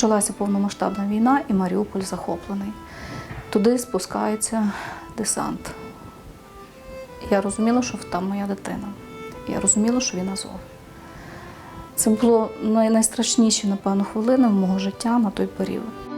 Почалася повномасштабна війна, і Маріуполь захоплений. Туди спускається десант. Я розуміла, що там моя дитина. Я розуміла, що він Азов. Це було найстрашніші, напевно, хвилини мого життя на той період.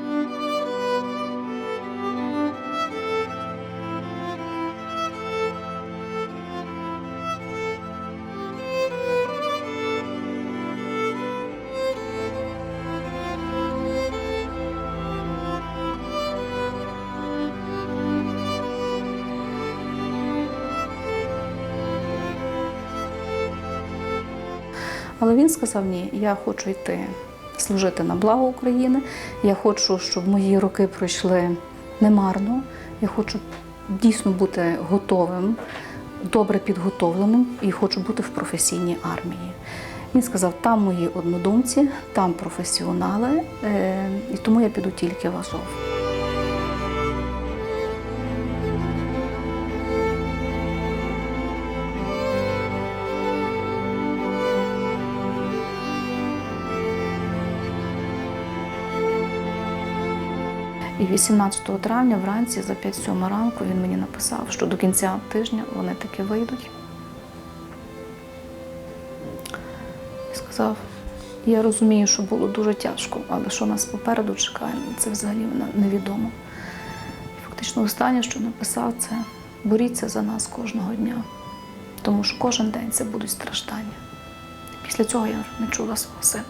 Але він сказав: ні, я хочу йти служити на благо України. Я хочу, щоб мої роки пройшли немарно. Я хочу дійсно бути готовим, добре підготовленим і хочу бути в професійній армії. Він сказав, там мої однодумці, там професіонали, е, і тому я піду тільки в Азов. І 18 травня вранці за 5-7 ранку він мені написав, що до кінця тижня вони таки вийдуть. І сказав, я розумію, що було дуже тяжко, але що нас попереду чекає, це взагалі невідомо. І фактично останнє, що написав, це боріться за нас кожного дня, тому що кожен день це будуть страждання. Після цього я не чула свого сина.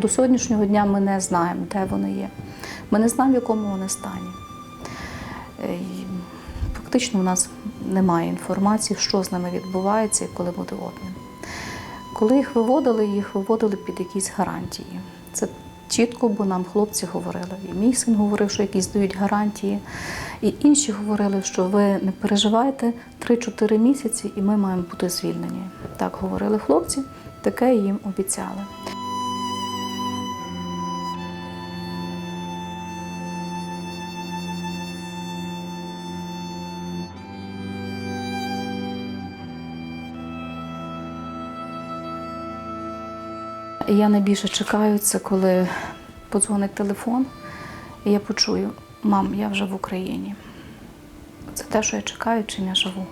До сьогоднішнього дня ми не знаємо, де вони є. Ми не знаємо, в якому вони стані. Е, Фактично, у нас немає інформації, що з ними відбувається і коли буде обмін. Коли їх виводили, їх виводили під якісь гарантії. Це чітко, бо нам хлопці говорили. І мій син говорив, що якісь дають гарантії. І інші говорили, що ви не переживайте 3-4 місяці, і ми маємо бути звільнені. Так говорили хлопці, таке їм обіцяли. Я найбільше чекаю це, коли подзвонить телефон, і я почую, мам, я вже в Україні. Це те, що я чекаю, чим я живу.